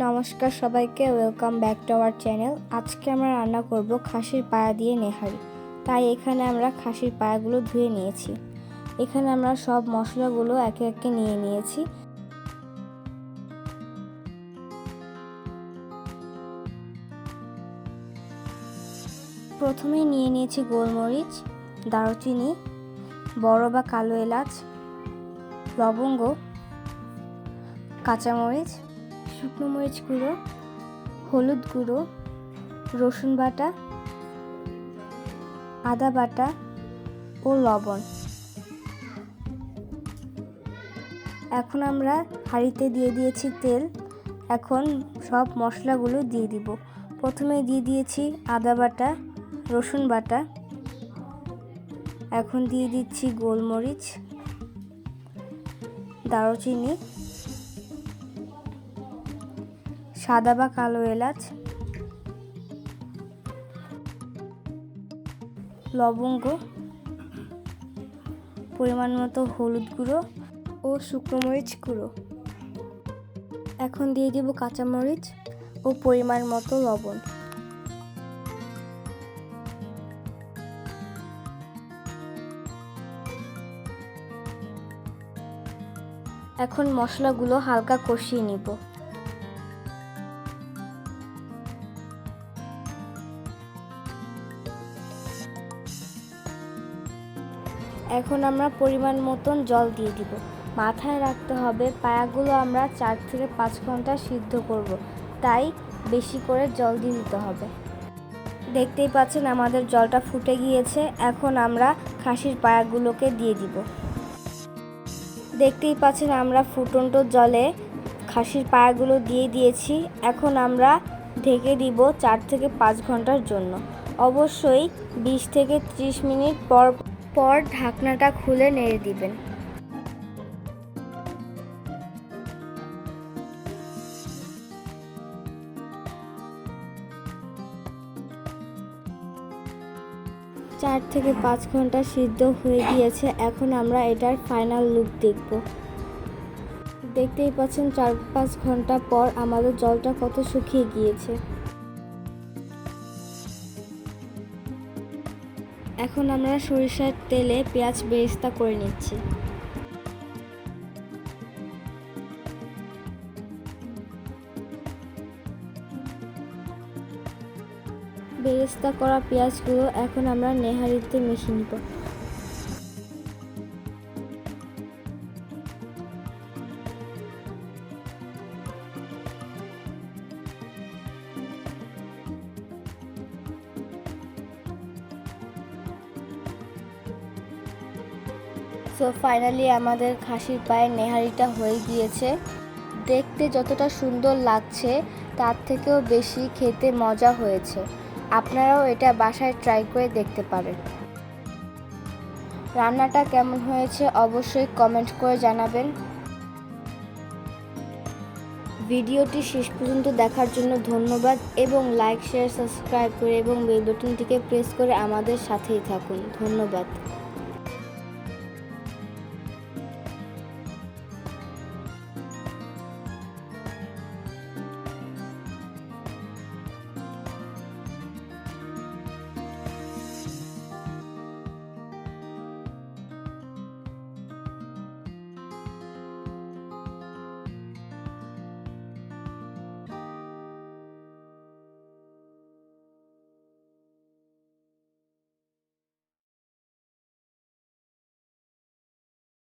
নমস্কার সবাইকে welcome back to our channel আজকে আমরা রান্না করব খাসির পায়া দিয়ে নেহারি। তাই এখানে আমরা খাসির পায়াগুলো ধুয়ে নিয়েছি। এখানে আমরা সব মশলাগুলো একে একে নিয়ে নিয়েছি। প্রথমেই নিয়ে নিয়েছি গোলমরিচ, দারুচিনি, বড় বা কালো এলাচ, লবঙ্গ, কাঁচামরিচ শুকনো মরিচ গুঁড়ো, হলুদ গুঁড়ো, রসুন বাটা, আদা বাটা ও লবণ। এখন আমরা হাঁড়িতে দিয়ে দিয়েছি তেল। এখন সব মশলাগুলো দিয়ে দিব। প্রথমে দিয়ে দিয়েছি আদা বাটা, রসুন বাটা। এখন দিয়ে দিচ্ছি গোলমরিচ, দারুচিনি সাদা বা কালো এলাচ, লবঙ্গ, পরিমাণ মতো হলুদ গুঁড়ো ও শুকনো মরিচ গুঁড়ো। এখন দিয়ে দিব কাঁচামরিচ ও পরিমাণ মতো লবণ। এখন মশলাগুলো হালকা কষিয়ে নিব। এখন আমরা পরিমাণ মতন জল দিয়ে দিব। মাথায় রাখতে হবে পায়াগুলো আমরা চার থেকে পাঁচ ঘণ্টা সিদ্ধ করব। তাই বেশি করে জল দিয়ে দিতে হবে। দেখতেই পাচ্ছেন আমাদের জলটা ফুটে গিয়েছে। এখন আমরা খাসির পায়াগুলোকে দিয়ে দিব। দেখতেই পাচ্ছেন আমরা ফুটন্ত জলে খাসির পায়াগুলো দিয়ে দিয়েছি। এখন আমরা ঢেকে দিব চার থেকে পাঁচ ঘণ্টার জন্য। অবশ্যই বিশ থেকে ত্রিশ মিনিট পর পর ঢাকনাটা খুলে নেড়ে দিবেন। চার থেকে পাঁচ ঘণ্টা সিদ্ধ হয়ে গিয়েছে, এখন আমরা এটার ফাইনাল লুক দেখব। দেখতেই পাচ্ছেন, চার পাঁচ ঘণ্টা পর আমাদের জলটা কত শুকিয়ে গিয়েছে। এখন আমরা সরিষার তেলে পেঁয়াজ বেরেস্তা করে নিচ্ছি। বেরেস্তা করা পেঁয়াজগুলো এখন আমরা নেহারিতে মিশিয়ে নিব। সো ফাইনালি আমাদের খাসির পায়ের নেহারিটা হয়ে গিয়েছে। দেখতে যতটা সুন্দর লাগছে, তার থেকেও বেশি খেতে মজা হয়েছে। আপনারাও এটা বাসায় ট্রাই করে দেখতে পারেন। রান্নাটা কেমন হয়েছে অবশ্যই কমেন্ট করে জানাবেন। ভিডিওটি শেষ পর্যন্ত দেখার জন্য ধন্যবাদ এবং লাইক শেয়ার সাবস্ক্রাইব করে এবং বেল বাটনটিকে প্রেস করে আমাদের সাথেই থাকুন। ধন্যবাদ।